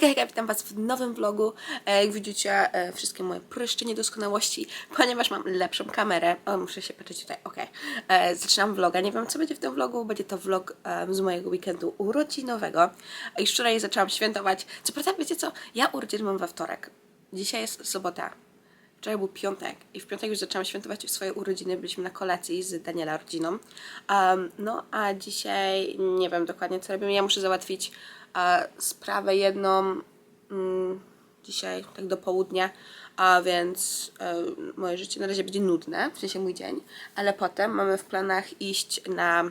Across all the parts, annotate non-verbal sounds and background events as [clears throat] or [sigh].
Hejka, witam Was w nowym vlogu. E, Jak widzicie, e, wszystkie moje pryszcze niedoskonałości, ponieważ mam lepszą kamerę. O, muszę się patrzeć tutaj, okej. E, Zaczynam vloga. Nie wiem, co będzie w tym vlogu. Będzie to vlog z mojego weekendu urodzinowego. Już wczoraj zaczęłam świętować. Co prawda, wiecie co? Ja urodziny mam we wtorek. Dzisiaj jest sobota. Wczoraj był piątek i w piątek już zaczęłam świętować swoje urodziny. Byliśmy na kolacji z Daniela rodziną. Um, no a dzisiaj nie wiem dokładnie co robimy. Ja muszę załatwić sprawę jedną mm, dzisiaj tak do południa, a więc e, moje życie na razie będzie nudne, w sensie mój dzień, ale potem mamy w planach iść na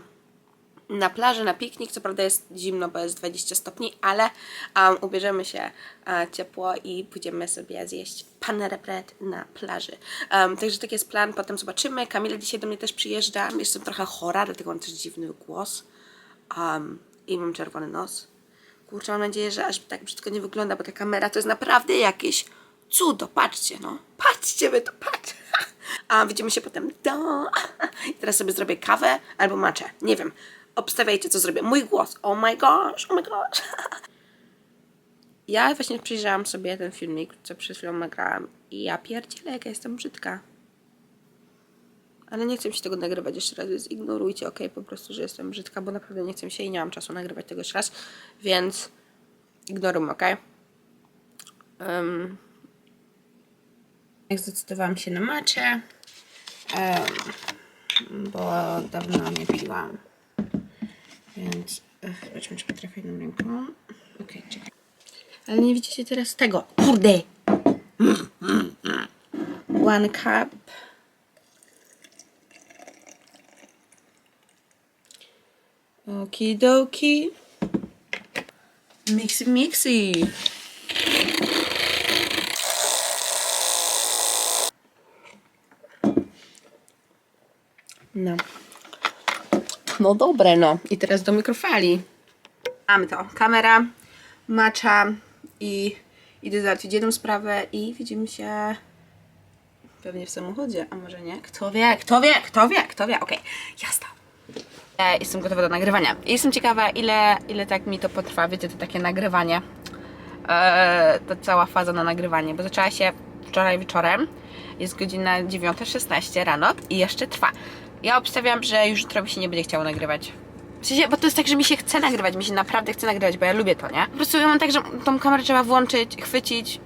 na plaży, na piknik. Co prawda jest zimno, bo jest 20 stopni, ale um, ubierzemy się e, ciepło i pójdziemy sobie zjeść panere bread na plaży. Um, także taki jest plan, potem zobaczymy. Kamila dzisiaj do mnie też przyjeżdża. Jestem trochę chora, dlatego mam też dziwny głos um, i mam czerwony nos. Kurczę, mam nadzieję, że aż tak brzydko nie wygląda, bo ta kamera to jest naprawdę jakieś cudo. Patrzcie, no. Patrzcie wy to, patrz. [laughs] A widzimy się potem do... [laughs] I teraz sobie zrobię kawę albo maczę. Nie wiem. Obstawiajcie, co zrobię. Mój głos. Oh my gosh, oh my gosh. [laughs] Ja właśnie przyjrzałam sobie ten filmik, co przed chwilą nagrałam i ja pierdzielę, jaka jestem brzydka. Ale nie chcę się tego nagrywać jeszcze raz, więc ignorujcie, ok, po prostu, że jestem brzydka, bo naprawdę nie chcę się i nie mam czasu nagrywać tego jeszcze raz, więc ignorujmy, ok? Um, zdecydowałam się na macze, um, bo dawno nie piłam, więc zobaczmy, czy potrafię jedną ręką. Okej, czekaj. Ale nie widzicie teraz tego. Kurde! One cup. Okidoki. Mixy mixy. No. No dobre, no. I teraz do mikrofali. Mamy to. Kamera, macza i idę załatwić jedną sprawę i widzimy się pewnie w samochodzie, a może nie? Kto wie, kto wie, kto wie, kto wie. Okej, jasna. E, jestem gotowa do nagrywania. I Jestem ciekawa, ile, ile tak mi to potrwa. Wiecie, to takie nagrywanie. E, ta cała faza na nagrywanie, bo zaczęła się wczoraj wieczorem. Jest godzina 9.16 rano i jeszcze trwa. Ja obstawiam, że już jutro mi się nie będzie chciało nagrywać. W sensie, bo to jest tak, że mi się chce nagrywać, mi się naprawdę chce nagrywać, bo ja lubię to, nie? Po prostu ja mam tak, że tą kamerę trzeba włączyć, chwycić.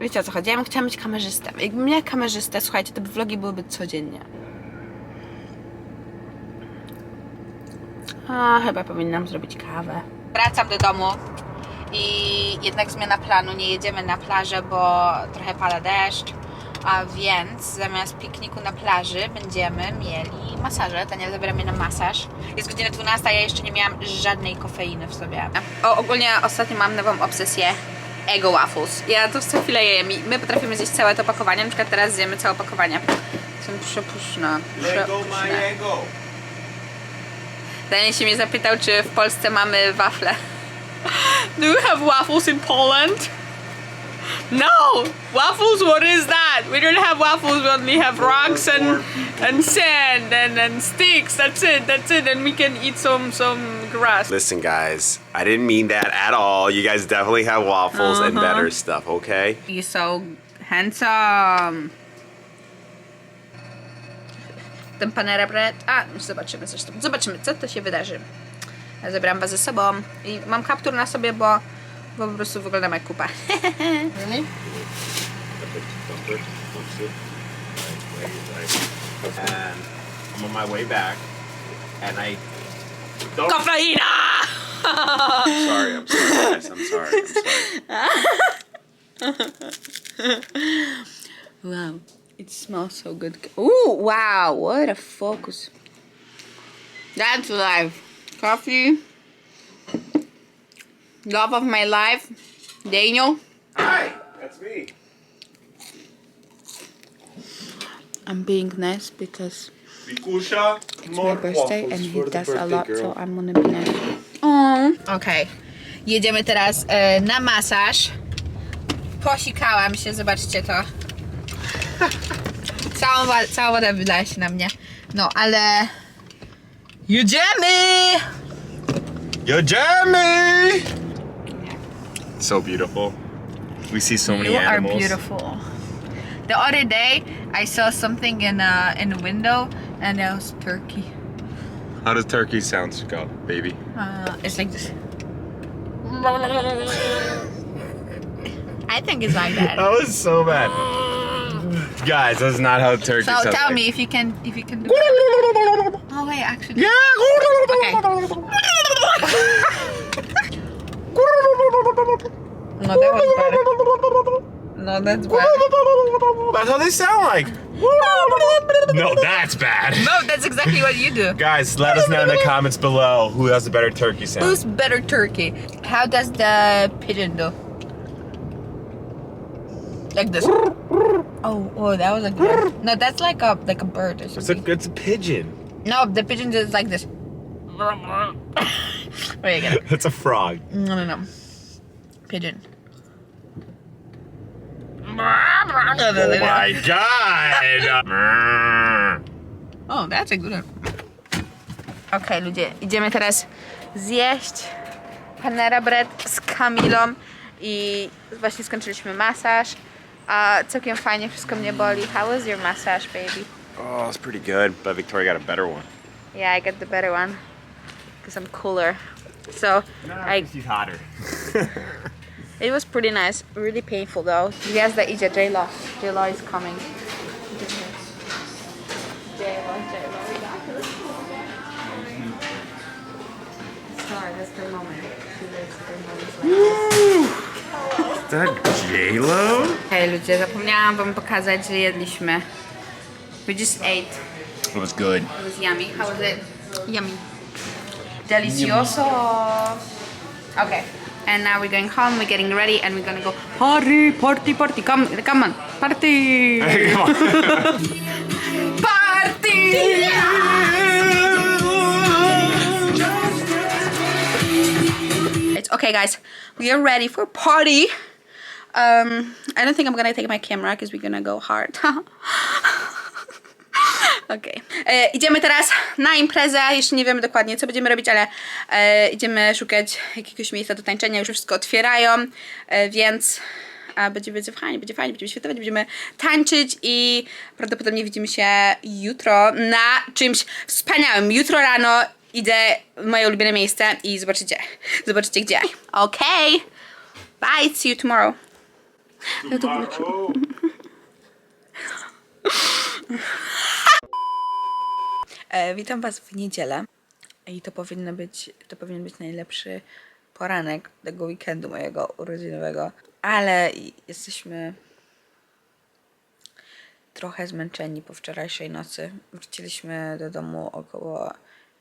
Wiecie o co chodzi? Ja bym chciała mieć kamerzystę. Jakbym miała kamerzystę, słuchajcie, by vlogi byłyby codziennie. A, chyba powinnam zrobić kawę. Wracam do domu i jednak zmiana planu. Nie jedziemy na plażę, bo trochę pada deszcz. A więc zamiast pikniku na plaży będziemy mieli masaże. Daniel zabiera mnie na masaż. Jest godzina 12, a ja jeszcze nie miałam żadnej kofeiny w sobie. O, ogólnie ostatnio mam nową obsesję Ego Waffles. Ja to co chwilę jem i my potrafimy zjeść całe to opakowanie. Na przykład teraz zjemy całe opakowanie. Są przepyszne. Lego my przepyszne. ego. Daniel się mnie zapytał, czy w Polsce mamy wafle. [laughs] Do you have waffles in Poland? No! Waffles, what is that? We don't have waffles, we only have rocks and, and sand and, and sticks. That's it, that's it. And we can eat some, some grass. Listen, guys, I didn't mean that at all. You guys definitely have waffles and Uh-huh. better stuff, okay? You're so handsome. Ten panera bread. A, zobaczymy zresztą. Zobaczymy, co to się wydarzy. Ja zabieram was ze sobą i mam kaptur na sobie, bo, bo po prostu wyglądam jak kupa. really? [laughs] And I'm on my way back, and I don't. Kofeina! [laughs] Sorry, I'm sorry, guys. I'm sorry. I'm sorry. [laughs] Wow, it smells so good. Ooh, wow, what a focus. That's life. Coffee. Love of my life. Daniel. Hi, that's me. I'm being nice because Vikusha, it's my birthday and he does a lot, so I'm gonna be nice. Oh. Okej. Jedziemy teraz e, na masaż. Posikałam się, zobaczcie to. Całą, wa- cała woda wylała się na mnie. No, ale... Jedziemy! You're so beautiful. We see so many You animals. are beautiful. The other day, I saw something in uh, in the window, and it was turkey. How does turkey sound, go, baby? Uh, it's like this. [laughs] I think it's like that. That was so bad. Guys, that's not how turkey sounds. So tell like. me if you can if you can do. Oh wait, actually. Yeah. Okay. No, that was better. No, that's bad. That's how they sound like. no, that's bad. No, that's exactly what you do. Guys, let us know in the comments below who has a better turkey sound. Who's better turkey? How does the pigeon do? Like this. Oh, oh, that was a good. No, that's like a like a bird or It's a, it's a pigeon. No, the pigeon does like this. [laughs] Wait again. It's a frog. No, no, no. Pigeon. Oh my god! [laughs] Oh, that's a good one. Okej, ludzie, idziemy teraz zjeść Panera Bread z Kamilą i właśnie skończyliśmy masaż. A całkiem fajnie, wszystko mnie boli. How was your massage, baby? oh, it's pretty good, but Victoria got a better one. Yeah, I got the better one because I'm cooler. So I, she's hotter. [laughs] it was pretty nice. Really painful though. Gwiazda idzie, J-Lo. J-Lo is coming. J-Lo, J-Lo, we got her. Sorry, that's the moment. [laughs] She lives her moments like this. Is that J-Lo? Hej ludzie, zapomniałam wam pokazać, że jedliśmy. We just ate. It was good. It was yummy. How was it? Yummy. Delicioso. Okay. And now we're going home, we're getting ready, and we're gonna go party, party, party. Come, come on, party. [laughs] party. It's okay, guys. We are ready for party. Um, I don't think I'm gonna take my camera because we're gonna go hard. [laughs] Okej. E, Idziemy teraz na imprezę. Jeszcze nie wiemy dokładnie, co będziemy robić, ale e, idziemy szukać jakiegoś miejsca do tańczenia. Już wszystko otwierają, e, więc a będzie, będzie fajnie, będzie fajnie, będziemy świętować, będziemy tańczyć i prawdopodobnie widzimy się jutro na czymś wspaniałym. Jutro rano idę w moje ulubione miejsce i zobaczycie, zobaczycie gdzie. [laughs] Okej. Bye, see you tomorrow. Ja to. [laughs] E, witam Was w niedzielę i to powinno być, to powinien być najlepszy poranek tego weekendu mojego urodzinowego, ale jesteśmy trochę zmęczeni po wczorajszej nocy. Wróciliśmy do domu około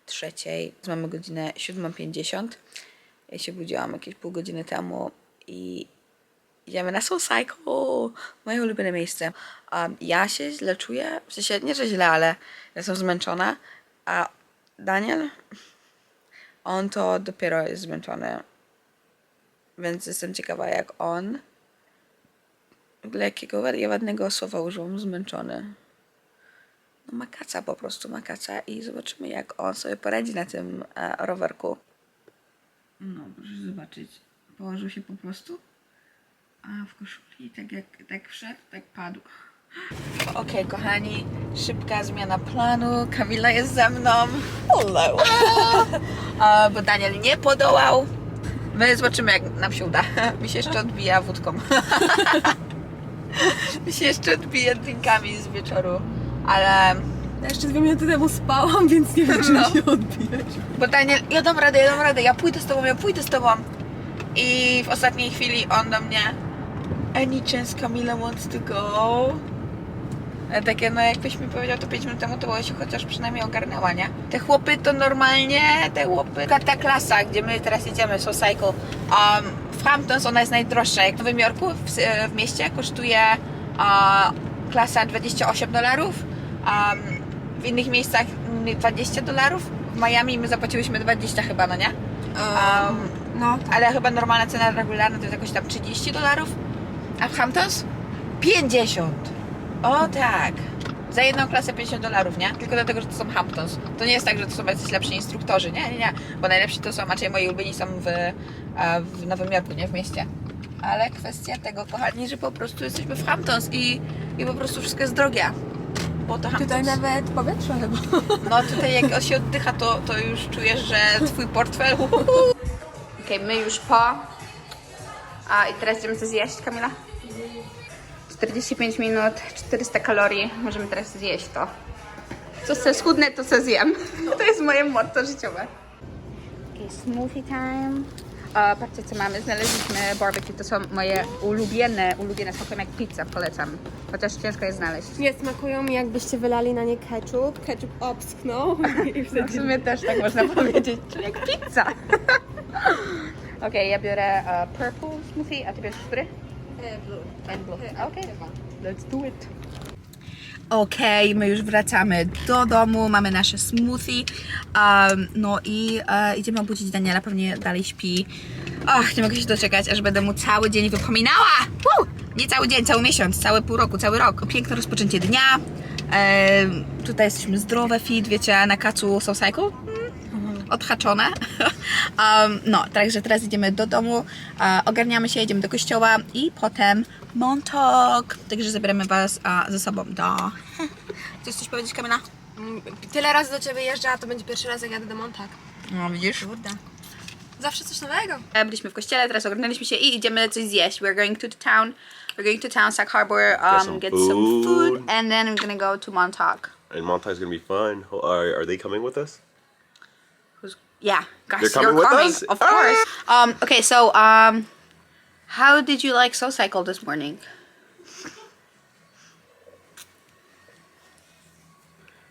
trzeciej, mamy godzinę 7.50. Ja się budziłam jakieś pół godziny temu i Idziemy na Soul Cycle, moje ulubione miejsce. Um, ja się źle czuję, w sensie nie, że źle, ale jestem zmęczona, a Daniel, on to dopiero jest zmęczony. Więc jestem ciekawa, jak on, w ogóle jakiego ja ładnego słowa użyłam, zmęczony. No makaca po prostu, makaca i zobaczymy, jak on sobie poradzi na tym e, rowerku. No, proszę zobaczyć. Położył się po prostu a w koszuli, tak jak tak wszedł, tak padł. Okej, kochani, szybka zmiana planu. Kamila jest ze mną. Hello. [laughs] A, bo Daniel nie podołał. My zobaczymy, jak nam się uda. Mi się jeszcze odbija wódką. [laughs] Mi się jeszcze odbija drinkami z wieczoru, ale Ja jeszcze dwie minuty temu spałam, więc nie wiem, czy No. się odbijać. Bo Daniel, ja dam radę, ja dam radę, ja pójdę z tobą, ja pójdę z tobą. I w ostatniej chwili on do mnie Any chance Camila wants to go? Takie, no jakbyś mi powiedział to 5 minut temu, to była się chociaż przynajmniej ogarnęła, nie? Te chłopy to normalnie, te chłopy. Ta, klasa, gdzie my teraz jedziemy, Soul Cycle, um, w Hamptons ona jest najdroższa. Jak w Nowym Jorku, w, w mieście, kosztuje uh, klasa 28 dolarów. Um, w innych miejscach mm, 20 dolarów. W Miami my zapłaciłyśmy 20 chyba, no nie? Um, No, ale chyba normalna cena regularna to jest jakoś tam 30 dolarów. A w Hamptons 50. O tak. Za jedną klasę 50 dolarów, nie? Tylko dlatego, że to są Hamptons. To nie jest tak, że to są jacyś lepsi instruktorzy, nie, nie, nie. Bo najlepsi to są, raczej moi ulubieni są w, w Nowym Jorku, nie? W mieście. Ale kwestia tego, kochani, że po prostu jesteśmy w Hamptons i, i po prostu wszystko jest drogie. Bo to Hamptons. Tutaj nawet powietrze chyba. No tutaj jak się oddycha, to, to już czujesz, że twój portfel... Okej, my już po... A i teraz idziemy coś zjeść, Kamila? 45 minut, 400 kalorii. Możemy teraz zjeść to. Co chcę schudnę, to co zjem. [laughs] To jest moje motto życiowe. Okay, smoothie time. A, patrzcie co mamy, znaleźliśmy barbecue, to są moje ulubione, ulubione, smakują jak pizza, polecam. Chociaż ciężko je znaleźć. Nie, smakują mi jakbyście wylali na nie ketchup, ketchup obsknął [laughs] i [laughs] W wtedy... sumie też tak można powiedzieć, czyli jak pizza. Okej, ja biorę uh, purple smoothie, a ty bierzesz który? Okej, let's do it. Okej, my już wracamy do domu, mamy nasze smoothie, um, no i e, idziemy obudzić Daniela, pewnie dalej śpi. Ach, nie mogę się doczekać, aż będę mu cały dzień wypominała! Woo! Nie cały dzień, cały miesiąc, cały pół roku, cały rok. Piękne rozpoczęcie dnia. E, tutaj jesteśmy zdrowe, fit, wiecie, na kacu Soul Cycle. Odhaczone. [laughs] um, no, także teraz idziemy do domu, e, ogarniamy się, jedziemy do kościoła i potem Montauk. Także zabieramy Was e, ze sobą do... [laughs] Chcesz coś powiedzieć, Kamila? Mm, Tyle razy do ciebie jeżdżę, a to będzie pierwszy raz jak jadę do Montak. No, widzisz? Kurde. Zawsze coś nowego. E, Byliśmy w kościele, teraz ogarnęliśmy się i idziemy coś zjeść. We're going to the town. We're going to town, Sac Harbor, um, some get some food, food. and then we're gonna go to Montauk. And Montauk's gonna be fun. Are, are they coming with us? Yeah, guys, you're coming with us? of Ah! course. Um, okay, so um, how did you like Soul Cycle this morning?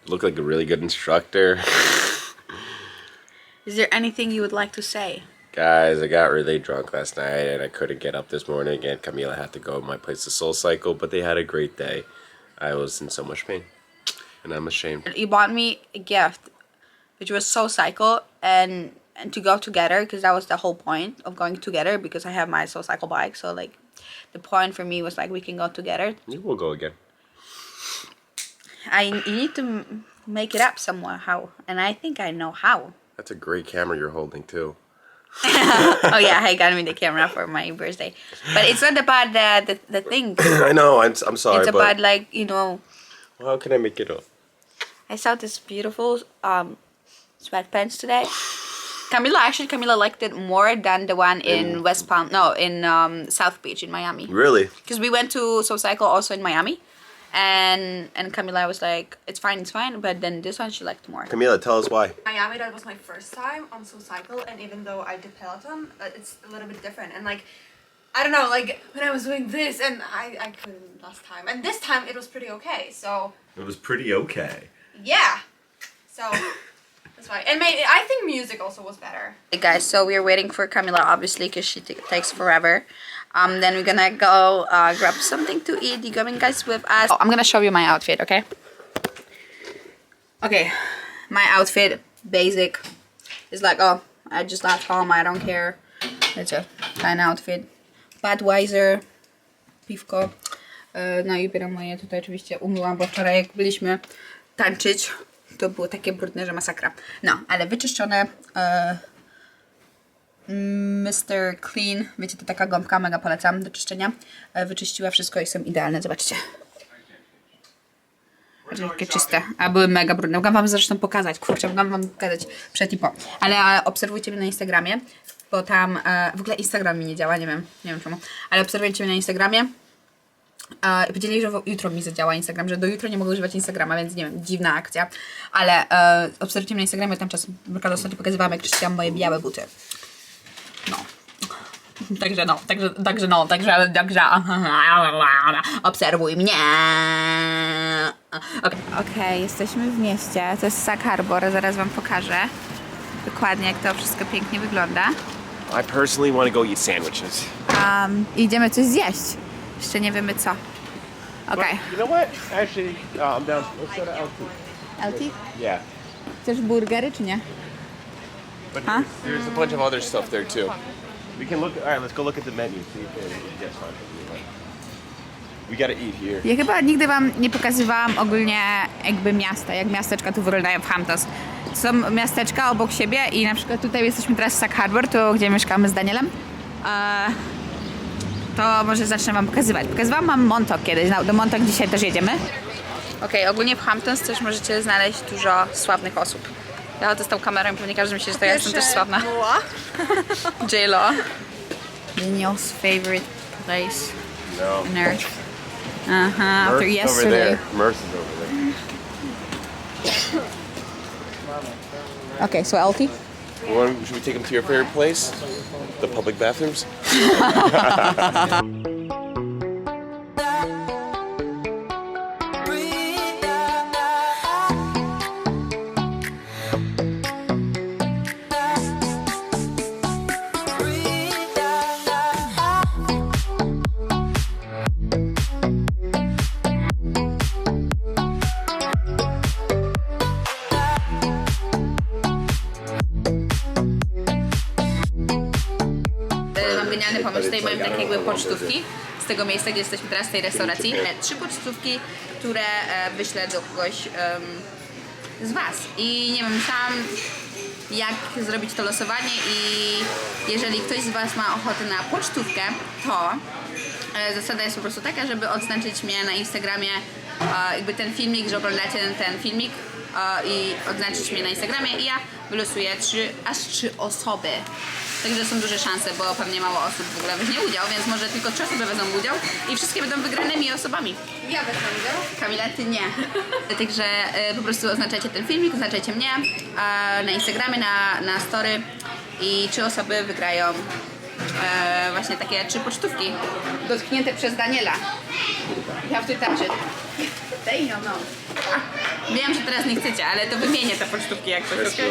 Look like a really good instructor. [laughs] Is there anything you would like to say? Guys, I got really drunk last night and I couldn't get up this morning. And Camila had to go to my place to Soul Cycle, but they had a great day. I was in so much pain, and I'm ashamed. You bought me a gift, which was so Cycle, and and to go together because that was the whole point of going together because I have my Soul Cycle bike. So like, the point for me was like we can go together. You will go again. I you need to make it up somewhere how, and I think I know how. That's a great camera you're holding too. [laughs] oh yeah, I got me the camera for my birthday, but it's not about the the, the thing. [clears throat] I know. I'm, I'm sorry, It's about like you know. how can I make it up? I saw this beautiful um sweatpants today. Camila actually Camila liked it more than the one in West Palm. No, in um, South Beach in Miami. Really? Because we went to Soul Cycle also in Miami, and and Camila was like, "It's fine, it's fine," but then this one she liked more. Camila, tell us why. Miami, that was my first time on Soul Cycle, and even though I did Peloton, uh, it's a little bit different. And like, I don't know, like when I was doing this, and I, I couldn't last time, and this time it was pretty okay. So It was pretty okay. yeah, so that's why. And maybe I think music also was better. Hey guys, so we're waiting for Camila obviously because she t- takes forever. Um, then we're gonna go uh, grab something to eat. You coming guys with us? Oh, I'm gonna show you my outfit, okay? Okay, my outfit, basic. It's like, oh, I just left home, I don't care. It's a fine outfit. Budweiser, piwko. E, No i ubieram moje tutaj oczywiście umyłam, bo wczoraj jak byliśmy tańczyć, to było takie brudne, że masakra. No, ale wyczyszczone. E, Mr. Clean, wiecie, to taka gąbka, mega polecam do czyszczenia. E, Wyczyściła wszystko i są idealne, zobaczcie. Jakie czyste, a były mega brudne. Mogłam wam zresztą pokazać, kurczę, mogłam wam pokazać przed i po. Ale e, obserwujcie mnie na Instagramie, bo tam, e, w ogóle Instagram mi nie działa, nie wiem, nie wiem czemu, ale obserwujcie mnie na Instagramie. E, I powiedzieli, że jutro mi zadziała Instagram, że do jutro nie mogę używać Instagrama, więc nie wiem, dziwna akcja. Ale e, obserwujcie mnie na Instagramie, tam czasem, na przykład ostatnio pokazywałam, jak czyściłam moje białe buty. No. [laughs] Także no, także, także no, także, także [laughs] obserwuj mnie. Okej, jesteśmy w mieście, to jest Sac Harbor, zaraz Wam pokażę dokładnie jak to wszystko pięknie wygląda. I personally want to go eat sandwiches. Um, idziemy coś zjeść. Jeszcze nie wiemy co. Okej. You know what? Actually, uh, I'm down. Let's go to LT. Elti, Yeah. chcesz burgery czy nie? But Huh? there's, there's a bunch of other stuff there too. We can look. All right, let's go look at the menu. See if it gets. We gotta eat here. Ja chyba nigdy Wam nie pokazywałam ogólnie jakby miasta, jak miasteczka tu wyglądają w Hamptons. Są miasteczka obok siebie i na przykład tutaj jesteśmy teraz w Sac Harbor, tu gdzie mieszkamy z Danielem. E, to może zacznę wam pokazywać. Pokazywałam wam Montauk kiedyś, do Montauk dzisiaj też jedziemy. Okej, ogólnie w Hamptons też możecie znaleźć dużo sławnych osób. Ja chodzę z tą kamerą i pewnie każdy myśli, że to ja jestem też sławna. J-Lo. Daniel's favorite place No. on earth. Uh-huh, after yesterday. Mirth is over there. Okay, so Elfie? Want, should we take them to your favorite place? The public bathrooms? [laughs] pocztówki z tego miejsca, gdzie jesteśmy teraz, tej restauracji. E, Trzy pocztówki, które e, wyślę do kogoś em, z Was. I nie wiem, myślałam jak zrobić to losowanie i jeżeli ktoś z Was ma ochotę na pocztówkę, to e, zasada jest po prostu taka, żeby odznaczyć mnie na Instagramie jakby ten filmik, że oglądacie ten, ten filmik i odznaczyć mnie na Instagramie i ja wylosuję trzy, aż trzy osoby. Także są duże szanse, bo pewnie mało osób w ogóle weźmie udział, więc może tylko trzy osoby wezmą udział i wszystkie będą wygranymi osobami. Ja wezmę udział. Kamila, ty nie. [laughs] Także e, po prostu oznaczajcie ten filmik, oznaczajcie mnie na Instagramie, na, na story i trzy osoby wygrają e, właśnie takie trzy pocztówki dotknięte przez Daniela. You have to touch it. They don't know. A, wiem, że teraz nie chcecie, ale to wymienię te pocztówki jak coś, okej?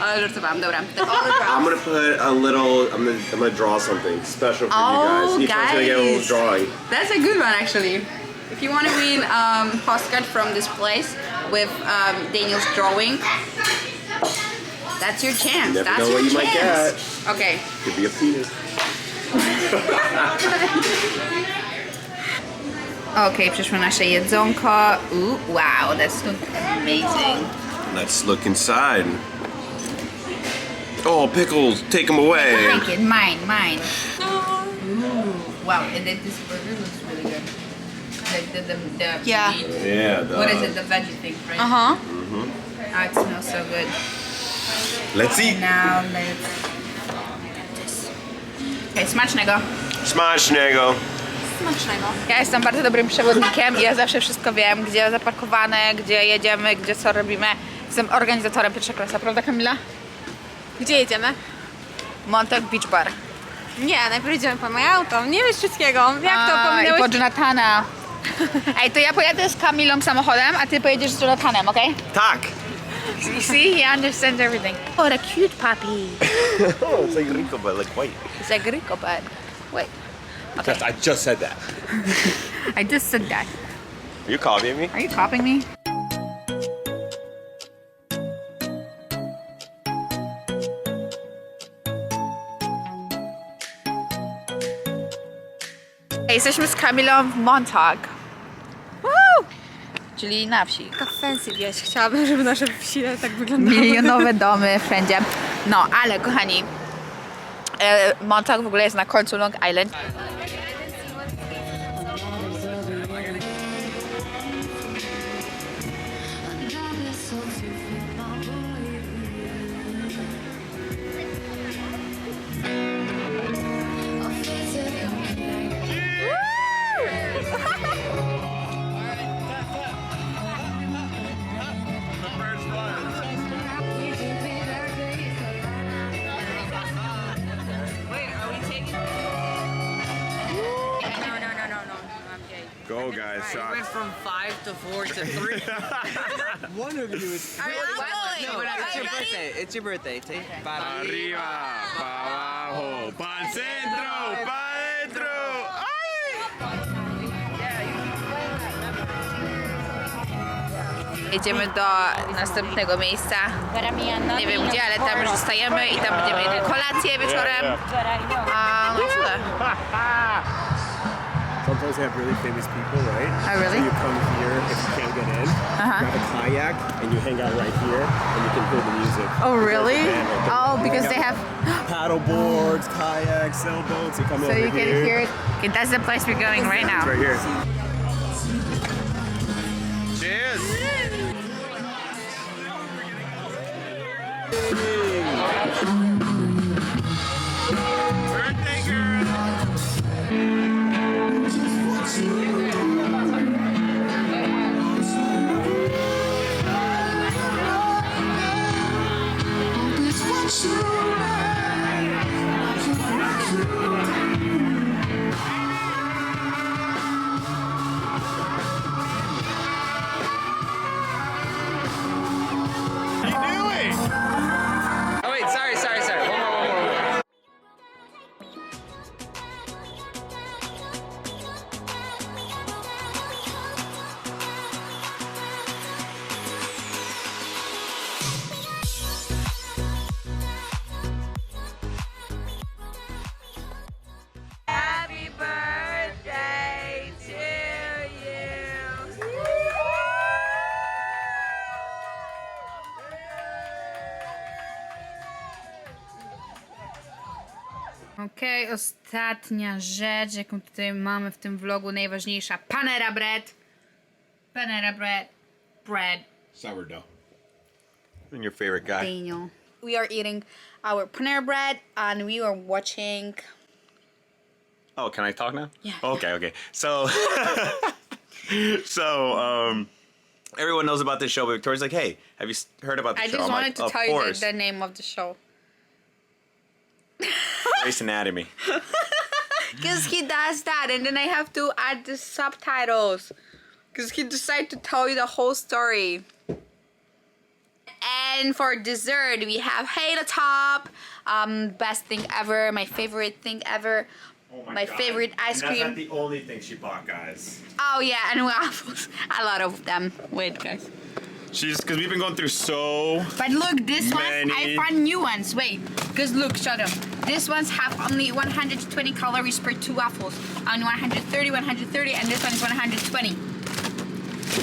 Ale żartowałam, dobra. The autograph. I'm gonna put a little. I'm gonna, I'm gonna draw something special for you guys. Oh, Each one's gonna get a little guys. drawing. That's a good one, actually. If you want to win um, postcard from this place with um, Daniel's drawing, that's your chance. Never that's know your what you might chance. Okay. Could be a penis. Okay, przyszło nasze jedzonko. Ooh, wow, that's look amazing. Let's look inside. Oh, pickles! Take them away. Take it, mine, mine. Ooh, wow, and then this burger looks really good. Like the, the, the Yeah. meat. Yeah. The, What is it? The veggie thing, right? Uh huh. Oh, it smells so good. Let's eat. Now let's. Okay, smacznego. Smacznego. Smacznego. Ja jestem bardzo dobrym przewodnikiem i ja zawsze wszystko wiem, gdzie zaparkowane, gdzie jedziemy, gdzie co robimy. Jestem organizatorem pierwsza klasa, prawda Kamila? Gdzie jedziemy? Montauk Beach Bar. Nie, najpierw jedziemy po moje auto. Nie wiesz wszystkiego. Jak to A, I po Jonathana. [laughs] Ej, to ja pojadę z Kamilą samochodem, a ty pojedziesz z Jonathanem, okej? Tak. You [laughs] see, he understands everything. What a cute puppy. [laughs] oh, it's like rico, but like white. It's like Rico, but wait. Okay, Just, I just said that. [laughs] I just said that. Are you copying me? Are you copying me? Jesteśmy z Kamilą w Montauk. Czyli na wsi. Taka fancy wieś. Chciałabym, żeby nasze wsi tak wyglądały. Milionowe domy wszędzie. No, ale kochani, e, Montauk w ogóle jest na końcu Long Island. Go, guys. went from five to four to three. [laughs] One of you is. no, but it's your birthday. It's your birthday. Take para Arriba, pa abajo, pa centro, pa dentro. Jedziemy do następnego miejsca. Nie wiem gdzie, ale tam już zostajemy i tam będziemy mieli [laughs] kolację wieczorem. A no i tyle. [laughs] sometimes they have really famous people, right? Oh, really? So you come here if you can't get in, Uh-huh. grab a kayak, and you hang out right here, and you can hear the music. Oh, really? band right. Oh, because they have. paddle boards, kayaks, sailboats. You come So over you can here. hear it. Okay, that's the place we're going right now. It's now. right here. Cheers! Birthday Okej, ostatnia rzecz, jaką tutaj mamy w tym vlogu, najważniejsza. Panera bread. Panera bread. Bread. Sourdough. And your favorite guy. Daniel. We are eating our panera bread and we are watching Oh, can I talk now? Yeah. Okay, okay. So, [laughs] so um, everyone knows about this show, but Victoria's like, "Hey, have you s- heard about the I show?" just I'm wanted like, to "Of tell you course, the, the name of the show. Grey's Anatomy." [laughs] Because he does that, and then I have to add the subtitles. Because he decided to tell you the whole story. And for dessert, we have Hey Halo Top. Um, best thing ever, my favorite thing ever. Oh My favorite ice cream. That's not the only thing she bought, guys. Oh yeah, and waffles. [laughs] A lot of them. Wait, guys. She's because we've been going through so. But look, this one I found new ones. Wait, because look, shut up. These ones have only 120 calories per two waffles. On 130, 130, and this one is 120.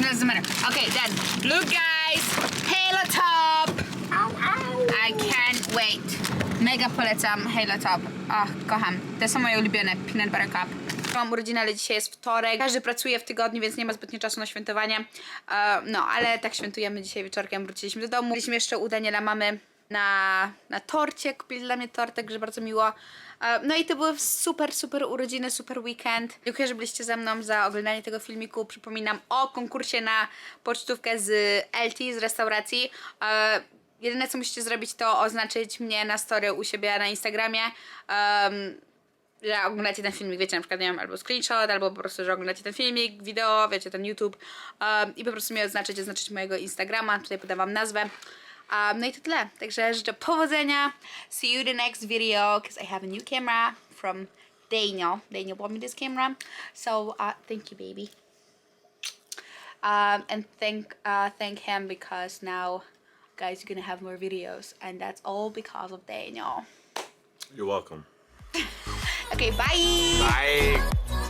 Doesn't matter. Okay, then look, guys, Halo Top. I can't wait. Mega polecam um, Halo Top. Ach, kocham. To są moje ulubione peanut butter cup. Mam urodziny, ale dzisiaj jest wtorek. Każdy pracuje w tygodniu, więc nie ma zbytnio czasu na świętowanie. No, ale tak świętujemy dzisiaj wieczorkiem. Wróciliśmy do domu. Byliśmy jeszcze u Daniela mamy na, na torcie. Kupili dla mnie tort, także bardzo miło. E, no i to były super, super urodziny, super weekend. Dziękuję, że byliście ze mną za oglądanie tego filmiku. Przypominam o konkursie na pocztówkę z LT, z restauracji. E, Jedyne co musicie zrobić to oznaczyć mnie na story u siebie na Instagramie. Um, że oglądacie ten filmik, wiecie, na przykład, nie wiem, albo screenshot, albo po prostu, że oglądacie ten filmik, wideo, wiecie, ten YouTube um, i po prostu mnie oznaczyć, oznaczyć mojego Instagrama, tutaj podam wam nazwę. Um, no i to tyle, także życzę powodzenia, see you in the next video, because I have a new camera from Daniel, Daniel bought me this camera, so uh, thank you baby. Um, and thank uh, thank him because now, guys, you're gonna have more videos, and that's all because of Daniel. You're welcome. [laughs] Okay, bye. Bye.